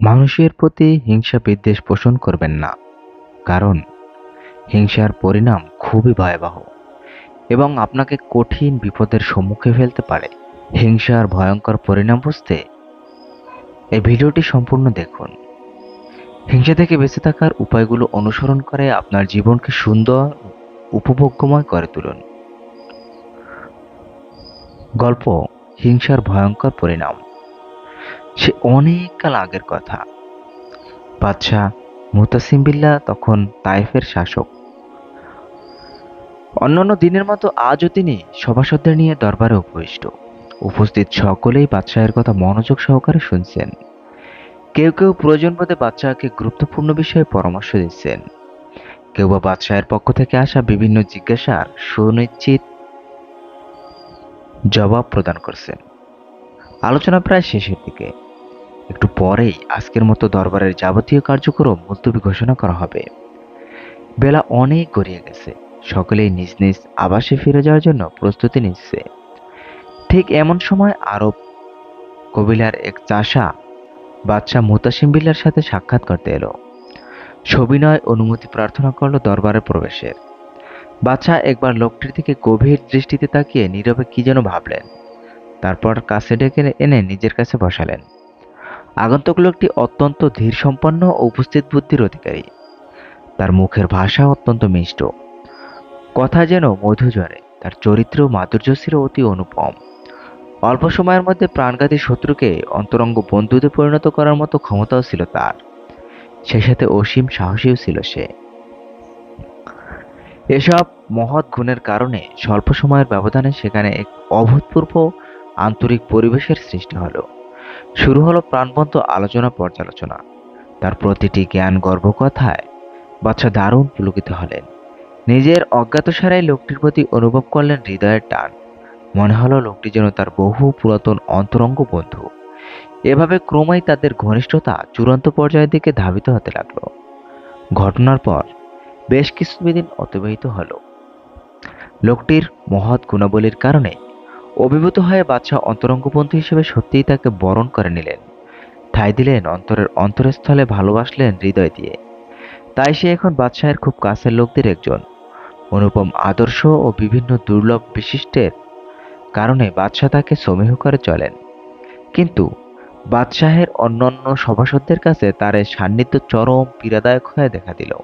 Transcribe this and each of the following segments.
মানুষের প্রতি হিংসা বিদ্বেষ পোষণ করবেন না। কারণ, হিংসার পরিণাম খুবই ভয়াবহ এবং আপনাকে কঠিন বিপদের সম্মুখে ফেলতে পারে। হিংসার ভয়ঙ্কর পরিণাম বুঝতে এই ভিডিওটি সম্পূর্ণ দেখুন। হিংসা থেকে বেঁচে থাকার উপায়গুলো অনুসরণ করে আপনার জীবনকে সুন্দর, উপভোগ্যময় করে তুলুন। গল্প, হিংসার ভয়ঙ্কর পরিণাম। সে অনেক কাল আগের কথা। বাদশাহ মুতাসিম বিল্লাহ তখন তাইফের শাসক। অন্যান্য দিনের মতো আজও তিনি সভাসদদের নিয়ে দরবারে উপবিষ্ট। উপস্থিত সকলেই বাদশাহের কথা মনোযোগ সহকারে শুনছেন। কেউ কেউ প্রয়োজন বোধে বাদশাহকে গুরুত্বপূর্ণ বিষয়ে পরামর্শ দিচ্ছেন। কেউ বা বাদশাহের পক্ষ থেকে আসা বিভিন্ন জিজ্ঞাসার সুনিশ্চিত জবাব প্রদান করছেন। আলোচনা প্রায় শেষের দিকে। একটু পরেই আজকের মতো দরবারের যাবতীয় কার্যক্রম মুলতবি ঘোষণা করা হবে। বেলা অনেক গড়িয়ে গেছে। সকলেই নিজ নিজ আবাসে ফিরে যাওয়ার জন্য প্রস্তুতি নিচ্ছে। ঠিক এমন সময় আরব কবিলার এক চাষা বাদশাহ মুতাসিম বিল্লার সাথে সাক্ষাৎ করতে এলো। সবিনয় অনুমতি প্রার্থনা করল দরবারে প্রবেশের। বাদশাহ একবার লোকটির দিকে গভীর দৃষ্টিতে তাকিয়ে নীরবে কি যেন ভাবলেন। তারপর কাছে ডেকে এনে নিজের কাছে বসালেন। আগন্তুক লোকটি অত্যন্ত ধীর সম্পন্ন ও উপস্থিত বুদ্ধির অধিকারী। তার মুখের ভাষা অত্যন্ত মিষ্ট। কথা যেন মধুজরে, তার চরিত্র মাধুর্য ছিল অতি অনুপম। অল্প সময়ের মধ্যে প্রাণঘাতী শত্রুকে অন্তরঙ্গ বন্ধুতে পরিণত করার মতো ক্ষমতাও ছিল তার। সে সাথে অসীম সাহসীও ছিল সে। এসব মহৎ গুণের কারণে স্বল্প সময়ের ব্যবধানে সেখানে এক অভূতপূর্ব আন্তরিক পরিবেশের সৃষ্টি হলো। শুরু হলো প্রাণবন্ত আলোচনা পর্যালোচনা। তার প্রতিটি জ্ঞান গর্ব কথায় বাচ্চা দারুণ পুলকিত হলেন। নিজের অজ্ঞাতসারাই লোকটির প্রতি অনুভব করলেন হৃদয়ের টান। মনে হলো লোকটি যেন তার বহু পুরাতন অন্তরঙ্গ বন্ধু। এভাবে ক্রমেই তাদের ঘনিষ্ঠতা চূড়ান্ত পর্যায়ের দিকে ধাবিত হতে লাগল। ঘটনার পর বেশ কিছুদিন অতিবাহিত হলো। লোকটির মহৎ গুণাবলীর কারণে অভিভূত হয়ে বাদশাহ অন্তরঙ্গপন্থী হিসেবে সত্যিই তাকে বরণ করে নিলেন। ঠাঁই দিলেন, অন্তরের অন্তরস্থলে ভালোবাসলেন হৃদয় দিয়ে। তাই সে এখন বাদশাহের খুব কাছের লোকদের একজন। অনুপম আদর্শ ও বিভিন্ন দুর্লভ বিশিষ্টের কারণে বাদশাহ তাকে সমীহ করে চলেন। কিন্তু বাদশাহের অন্যান্য সভাসদদের কাছে তার সান্নিধ্য চরম পীড়াদায়ক হয়ে দেখা দিল।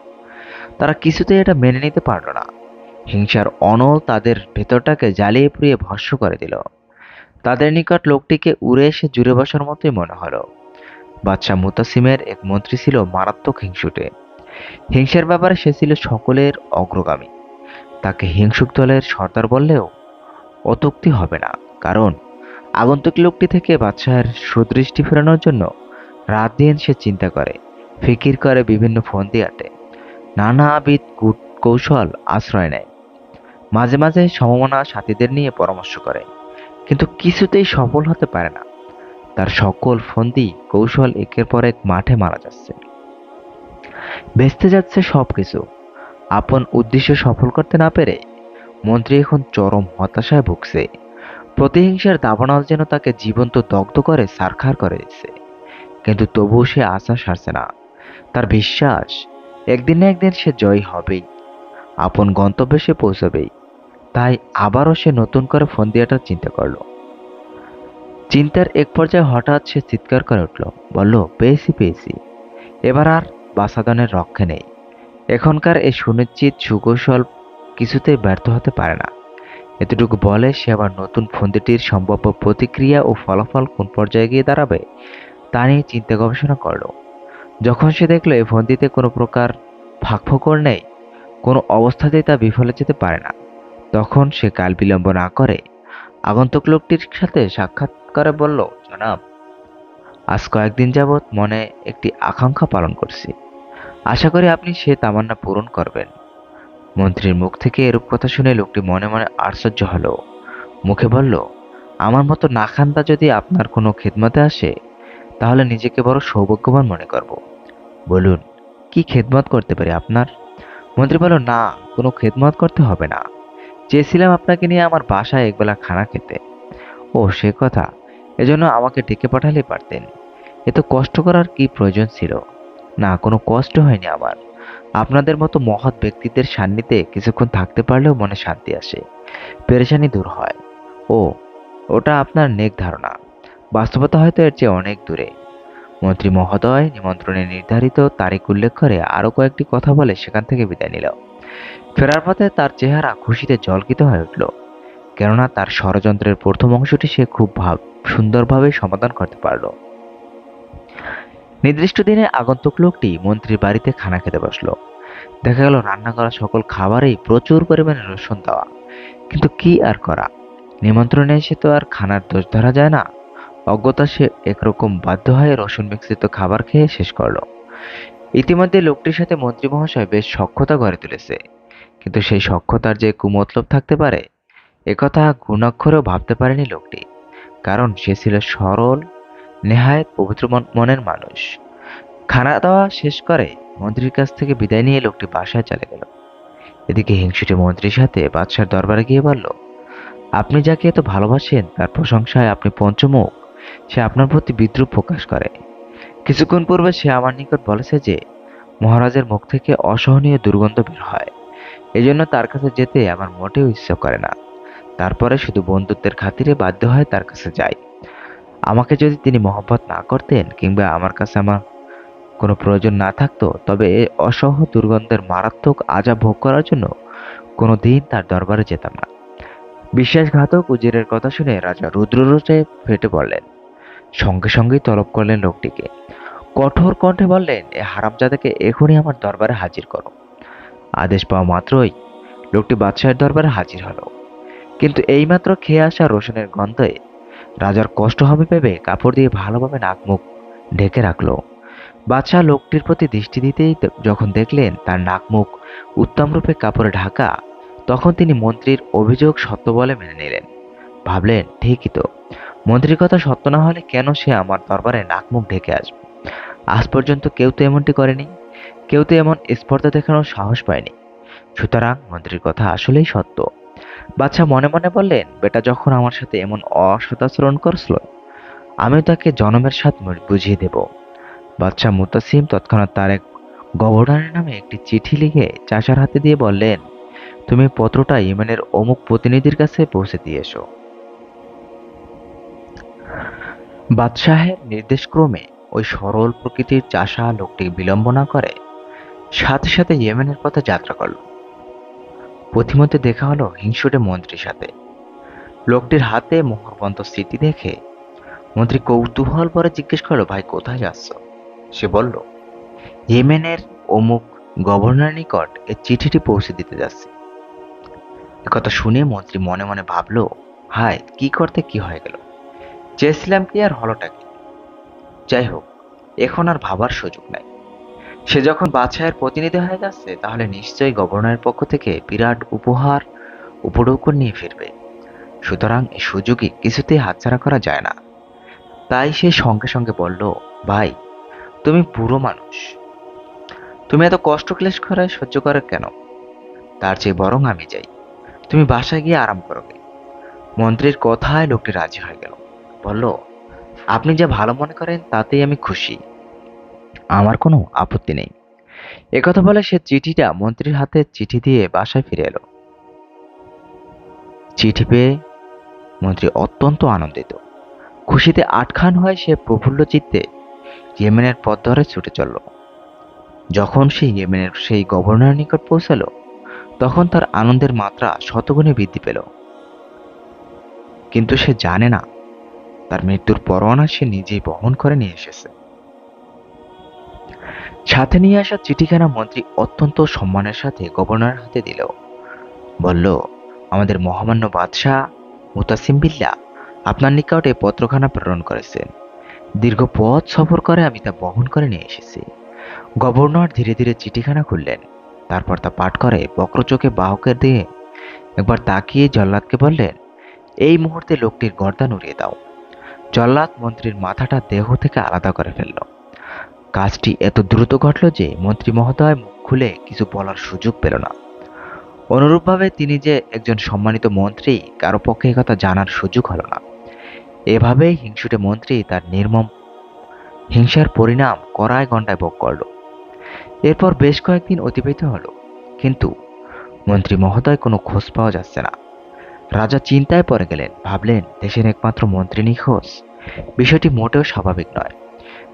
তারা কিছুতেই এটা মেনে নিতে পারল না। হিংসার অনল তাদের ভেতরটাকে জ্বালিয়ে পুড়িয়ে ভস্য করে দিল। তাদের নিকট লোকটিকে উড়ে এসে জুড়ে বসার মতোই মনে হলো। বাদশাহ মুতাসিমের এক মন্ত্রী ছিল মারাত্মক হিংসুটে। হিংসার ব্যাপারে সে ছিল সকলের অগ্রগামী। তাকে হিংসুক দলের সর্দার বললেও অতুক্তি হবে না, কারণ আগন্তুক লোকটি থেকে বাদশাহের সুদৃষ্টি ফেরানোর জন্য রাত দিন সে চিন্তা করে, ফিকির করে বিভিন্ন ফন্দি আটে। নানাবিধ কৌশল আশ্রয় নেয়। মাঝে মাঝে সমমনা সাথীদের নিয়ে পরামর্শ করে, কিন্তু কিছুতেই সফল হতে পারে না। তার সকল ফন্দি কৌশল একের পর এক মাঠে মারা যাচ্ছে। বেচতে যাচ্ছে সব কিছু আপন উদ্দেশ্য সফল করতে না পেরে মন্ত্রী এখন চরম হতাশায় ভুগছে। প্রতিহিংসার দাবানল যেন তাকে জীবন্ত দগ্ধ করে সারখার করে দিচ্ছে। কিন্তু তবুও সে আশা সারছে না। তার বিশ্বাস, একদিন না একদিন সে জয়ী হবেই। আপন গন্তব্যে সে পৌঁছবেই। তাই আবারও সে নতুন করে ফোন দেওয়াটা চিন্তা করল। চিন্তার এক পর্যায়ে হঠাৎ সে চিৎকার করে উঠল, বলল, পেয়েছি পেয়েছি। এবার আর বাসাদনের রক্ষে নেই। এখনকার এই সুনিশ্চিত সুকৌশল কিছুতেই ব্যর্থ হতে পারে না। এতটুকু বলে সে আবার নতুন ফন্দিটির সম্ভাব্য প্রতিক্রিয়া ও ফলাফল কোন পর্যায়ে গিয়ে দাঁড়াবে, তা নিয়ে চিন্তা গবেষণা করল। যখন সে দেখল এই ফন্দিতে কোনো প্রকার ফাঁকফোকর নেই, কোনো অবস্থাতেই তা বিফলে যেতে পারে না। তখন সে কাল বিলম্ব না করে আগন্তুক লোকটির সাথে সাক্ষাৎ করে বলল, জনাব, আজ কয়েকদিন যাবৎ মনে একটি আকাঙ্ক্ষা পালন করছি। আশা করি আপনি সে তামান্না পূরণ করবেন। মন্ত্রীর মুখ থেকে এরূপ কথা শুনে লোকটি মনে মনে আশ্চর্য হলো। মুখে বলল, আমার মতো নাখান্দা যদি আপনার কোনো খেদমতে আসে, তাহলে নিজেকে বড় সৌভাগ্যবান মনে করব। বলুন, কি খেদমত করতে পারি আপনার? মন্ত্রী বলল, না, কোনো খেদমত করতে হবে না। চেয়েছিলাম আপনাকে নিয়ে আমার বাসায় একবেলা খানা খেতে। ও, সে কথা। এজন্য আমাকে ডেকে পাঠালে পারতেন। এত কষ্ট করার কি প্রয়োজন ছিল? না, কোনো কষ্ট হয়নি আমার। আপনাদের মতো মহৎ ব্যক্তিদের সান্নিধ্যে কিছুক্ষণ থাকতে পারলেও মনে শান্তি আসে। পেরেশানি দূর হয়। ও, ওটা আপনার নেক ধারণা। বাস্তবতা হয়তো এর চেয়ে অনেক দূরে। মন্ত্রী মহোদয়, নিমন্ত্রণে নির্ধারিত তারিখ উল্লেখ করে আরও কয়েকটি কথা বলে সেখান থেকে বিদায় নিল। ফেরার পথে তার চেহারা খুশিতে জলকিত হয়ে উঠল, কেননা তার ষড়যন্ত্রের প্রথম অংশটি সে খুব ভাব, সুন্দরভাবে সমাধান করতে পারল। নির্দিষ্ট দিনে আগন্তুক লোকটি মন্ত্রীর বাড়িতে খানা খেতে বসল। দেখা গেল রান্না করা সকল খাবারেই প্রচুর পরিমাণে রসুন দেওয়া। কিন্তু কি আর করা? নিমন্ত্রণে এসে তো আর খানার দোষ ধরা যায় না। অজ্ঞতা সে একরকম বাধ্য হয়ে রসুন মিশ্রিত খাবার খেয়ে শেষ করল। ইতিমধ্যে লোকটির সাথে মন্ত্রী মহাশয় বেশ সক্ষতা গড়ে তুলেছে। কিন্তু সেই সক্ষতার যে কুমতলব থাকতে পারে একথা গুণাক্ষরেও ভাবতে পারেনি লোকটি, কারণ সে ছিল সরল নেহায়েত পবিত্র মনের মানুষ। খানা দাওয়া শেষ করে মন্ত্রীর কাছ থেকে বিদায় নিয়ে লোকটি বাসায় চলে গেল। এদিকে হিংসুটি মন্ত্রীর সাথে বাদশার দরবারে গিয়ে বলল, আপনি যাকে এত ভালোবাসেন, তার প্রশংসায় আপনি পঞ্চমুখ, সে আপনার প্রতি বিদ্রুপ প্রকাশ করে। কিছুক্ষণ পূর্বে সে আমার নিকট বলেছে যে, মহারাজের মুখ থেকে অসহনীয় দুর্গন্ধ বের হয়। এজন্য তার কাছে যেতে আমার মোটেও ইচ্ছা করে না। তারপরে শুধু বন্ধুত্বের খাতিরে বাধ্য হয় তার কাছে যাই। আমাকে যদি তিনি মহব্বত না করতেন কিংবা আমার কাছে আমার কোনো প্রয়োজন না থাকতো, তবে এই অসহ দুর্গন্ধের মারাত্মক আজা ভোগ করার জন্য কোনো দিন তার দরবারে যেতাম না। বিশ্বাসঘাতক উজিরের কথা শুনে রাজা রুদ্ররোচে ফেটে পড়লেন। সঙ্গে সঙ্গেই তলব করলেন লোকটিকে। কঠোর কণ্ঠে বললেন, এ হারামজাদাকে এখনই আমার দরবারে হাজির করো। আদেশ পাওয়া মাত্রই লোকটি বাদশাহের দরবারে হাজির হলো। কিন্তু এইমাত্র খেয়ে আসা রসুনের গন্ধে রাজার কষ্ট হবে ভেবে কাপড় দিয়ে ভালোভাবে নাক মুখ ঢেকে রাখল। বাদশাহ লোকটির প্রতি দৃষ্টি দিতেই যখন দেখলেন তার নাক মুখ উত্তম রূপে কাপড়ে ঢাকা, তখন তিনি মন্ত্রীর অভিযোগ সত্য বলে মেনে নিলেন। ভাবলেন, ঠিকই তো। মন্ত্রীর কথা সত্য না হলে কেন সে আমার দরবারে নাকমুখ ঢেকে আসবে? আজ পর্যন্ত কেউ তো এমনটি করেনি, কেউ তো এমন স্পর্ধা দেখানোর সাহস পায়নি। সুতরাং মন্ত্রীর কথা আসলেই সত্য। বাচ্চা মনে মনে বললেন, বেটা যখন আমার সাথে এমন অসদাচরণ করছিল, আমি তাকে জনমের সাথ বুঝিয়ে দেব। বাচ্চা মুতাসিম তৎক্ষণাৎ তার এক গভর্নরের নামে একটি চিঠি লিখে চাষার হাতে দিয়ে বললেন, তুমি পত্রটা ইয়েমেনের অমুক প্রতিনিধির কাছে পৌঁছে দিয়ে এসো। বাদশাহের নির্দেশক্রমে ওই সরল প্রকৃতির চাষা লোকটি বিলম্ব না করে সাথে সাথে ইয়েমেনের পথে যাত্রা করল। পথিমধ্যে দেখা হলো হিংসুটে মন্ত্রীর সাথে। লোকটির হাতে মোহরবন্ত স্মৃতি দেখে মন্ত্রী কৌতূহল পরে জিজ্ঞেস করল, ভাই, কোথায় যাচ্ছ? সে বলল, ইয়েমেনের অমুক গভর্নর নিকট এ চিঠিটি পৌঁছে দিতে যাচ্ছে। কথা শুনে মন্ত্রী মনে মনে ভাবলো, হায়, কি করতে কি হয়ে গেল? চেয়েছিলাম কি আর হলোটা কি যাই হোক এখন আর ভাবার সুযোগ নাই। সে যখন বাদশাহের প্রতিনিধি হয়ে যাচ্ছে, তাহলে নিশ্চয়ই গভর্নরের পক্ষ থেকে বিরাট উপহার, উপঢৌকন নিয়ে ফিরবে। সুতরাং এই সুযোগই কিছুতেই হাতছাড়া করা যায় না। তাই সে সঙ্গে সঙ্গে বলল, ভাই, তুমি বুড়ো মানুষ। তুমি এত কষ্ট ক্লেশ করে সহ্য করে কেন? তার চেয়ে বরং আমি যাই। তুমি বাসায় গিয়ে আরাম করবে মন্ত্রীর কথায় লোকটি রাজি হয়ে গেল। বলল, আপনি যা ভালো মনে করেন তাতেই আমি খুশি। আমার কোনো আপত্তি নেই। একথা বলে সে চিঠিটা মন্ত্রীর হাতে চিঠি দিয়ে বাসায় ফিরে এলো। চিঠি পেয়ে মন্ত্রী অত্যন্ত আনন্দিত। খুশিতে আটখান হয়ে সে প্রফুল্ল চিত্তে ইয়েমেনের পথ ধরে ছুটে চলল। যখন সে ইয়েমেনের সেই গভর্নরের নিকট পৌঁছালো, তখন তার আনন্দের মাত্রা শতগুণে বৃদ্ধি পেল। কিন্তু সে জানে না তার মৃত্যুর পরোয়ানা সে নিজেই বহন করে নিয়ে এসেছে। সাথে নিয়ে আসা চিঠিখানা মন্ত্রী অত্যন্ত সম্মানের সাথে গভর্নরের হাতে দিল। বলল, আমাদের মহামান্য বাদশাহ মুতাসিম বিল্লা আপনার নিকট পত্রখানা প্রেরণ করেছেন। দীর্ঘ পথ সফর করে আমি তা বহন করে নিয়ে এসেছি। গভর্নর ধীরে ধীরে চিঠিখানা খুললেন, তারপর তা পাঠ করে বক্রচোখে বাহকের দিয়ে একবার তাকিয়ে জল্লাদকে বললেন, এই মুহূর্তে লোকটির গর্দান উড়িয়ে দাও। জল্লাদ মন্ত্রীর মাথাটা দেহ থেকে আলাদা করে ফেলল। কাজটি এত দ্রুত ঘটল যে মন্ত্রী মহোদয় মুখ খুলে কিছু বলার সুযোগ পেল না। অনুরূপভাবে তিনি যে একজন সম্মানিত মন্ত্রী, কারও পক্ষে কথা জানার সুযোগ হলো না। এভাবেই হিংসুটে মন্ত্রী তার নির্মম হিংসার পরিণাম কড়ায় গণ্ডায় ভোগ করল। এরপর বেশ কয়েকদিন অতিবাহিত হলো। কিন্তু মন্ত্রী মহোদয় কোনো খোঁজ পাওয়া যাচ্ছে না। রাজা চিন্তায় পড়ে গেলেন। ভাবলেন, দেশের একমাত্র মন্ত্রী নিখোঁজ। বিষয়টি মোটেও স্বাভাবিক নয়।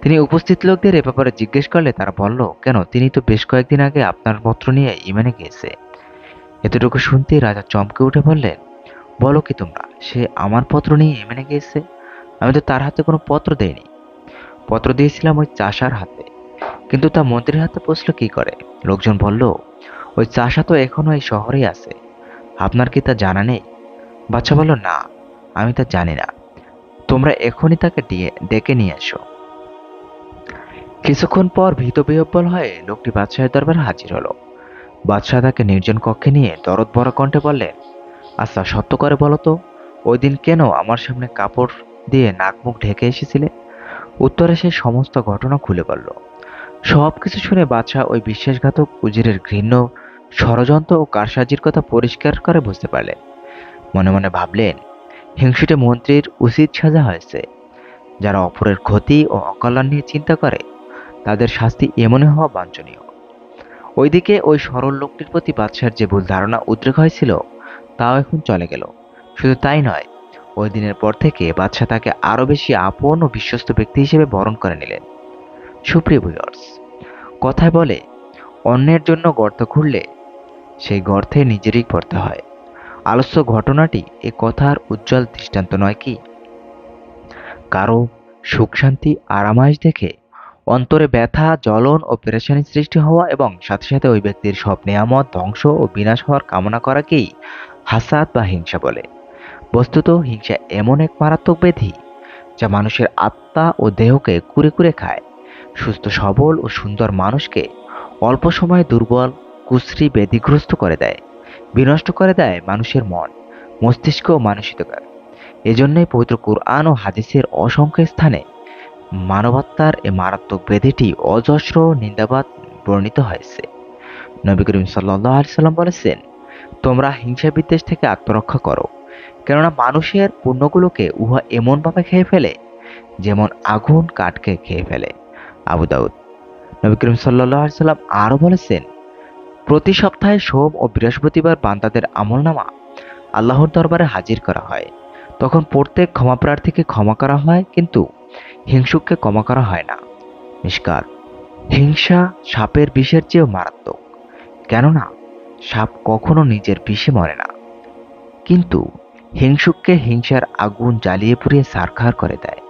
তিনি উপস্থিত লোকদের এ ব্যাপারে জিজ্ঞেস করলে তারা বলল, কেন, তিনি তো বেশ কয়েকদিন আগে আপনার পত্র নিয়ে ইমেনে গিয়েছে এতটুকু শুনতেই রাজা চমকে উঠে বললেন, বলো কি তোমরা, সে আমার পত্র নিয়ে ইমেনে গিয়েছে? আমি তো তার হাতে কোনো পত্র দেইনি। পত্র দিয়েছিলাম ওই চাষার হাতে। কিন্তু তা মন্ত্রীর হাতে পৌঁছলো কি করে লোকজন বলল, ওই চাষা তো এখনও এই শহরেই আছে। আপনার কি তা জানা নেই? বাচ্চা বলল, না, আমি তা জানি না। তোমরা এখনই তাকে ডেকে নিয়ে এসো। কিছুক্ষণ পর ভীত বিহব্বল হয়ে লোকটি বাদশাহের দরবারে হাজির হলো। বাদশাহ তাকে নির্জন কক্ষে নিয়ে দরদ বড় কণ্ঠে বললেন আচ্ছা সত্য করে বলো তো, ওই দিন কেন আমার সামনে কাপড় দিয়ে নাক মুখ ঢেকে এসেছিলে? উত্তরে সে সমস্ত ঘটনা খুলে বলল। সব কিছু শুনে বাদশাহ ওই বিশ্বাসঘাতক উজিরের ঘৃণ্য, ষড়যন্ত্র ও কারসাজির কথা পরিষ্কার করে বুঝতে পারলেন। মনে মনে ভাবলেন, হিংসুটে মন্ত্রীর উচিত সাজা হয়েছে। যারা অপরের ক্ষতি ও অকল্যাণ নিয়ে চিন্তা করে, তাদের শাস্তি এমনই হওয়া বাঞ্ছনীয়। ওইদিকে ওই সরল লোকটির প্রতি বাদশার যে ভুল ধারণা উদ্রেক হয়েছিল, তাও এখন চলে গেল। শুধু তাই নয়, ওই দিনের পর থেকে বাদশাহ তাকে আরও বেশি আপন ও বিশ্বস্ত ব্যক্তি হিসেবে বরণ করে নিলেন। সুপ্রিয় ভিউয়ার্স কথায় বলে, অন্যের জন্য গর্ত খুঁড়লে, সেই গর্তে নিজেরই পড়তে হয়। আলস্য ঘটনাটি এ কথার উজ্জ্বল দৃষ্টান্ত নয় কি? কারও সুখ শান্তি আরামাইশ দেখে অন্তরে ব্যথা, জ্বলন ও পেরেশানি সৃষ্টি হওয়া এবং সাথে সাথে ওই ব্যক্তির সব নেয়ামত ধ্বংস ও বিনাশ হওয়ার কামনা করাকেই হাসাদ বা হিংসা বলে। বস্তুত হিংসা এমন এক মারাত্মক ব্যাধি যা মানুষের আত্মা ও দেহকে কুরে কুরে খায়। সুস্থ, সবল ও সুন্দর মানুষকে অল্প সময়ে দুর্বল, কুশ্রী, ব্যাধিগ্রস্ত করে দেয়। বিনষ্ট করে দেয় মানুষের মন, মস্তিষ্ক ও মানসিকতা এজন্যই পবিত্র কুরআন ও হাদিসের অসংখ্য স্থানে মানবাত্মার এ মারাত্মক ব্যাধিটি অজস্র নিন্দাবাদ বর্ণিত হয়েছে। নবী করিম সাল্লাহ সাল্লাম বলেছেন, তোমরা হিংসা বিদ্বেষ থেকে আত্মরক্ষা করো, কেননা মানুষের পণ্যগুলোকে উহা এমনভাবে খেয়ে ফেলে, যেমন আগুন কাঠকে খেয়ে ফেলে। আবু দাউদ, নবী করিম সাল্লাহ সাল্লাম আরও বলেছেন প্রতি সপ্তাহে সোম ও বৃহস্পতিবার বান্দাদের আমলনামা আল্লাহর দরবারে হাজির করা হয়। তখন প্রত্যেক ক্ষমাপ্রার্থীকে ক্ষমা করা হয়, কিন্তু হিংসুককে ক্ষমা করা হয় না। মিসকাত হিংসা সাপের বিষের চেয়েও মারাত্মক। কেননা, সাপ কখনো নিজের বিষে মরে না। কিন্তু হিংসুককে হিংসার আগুন জ্বালিয়ে পুড়িয়ে সারখার করে দেয়।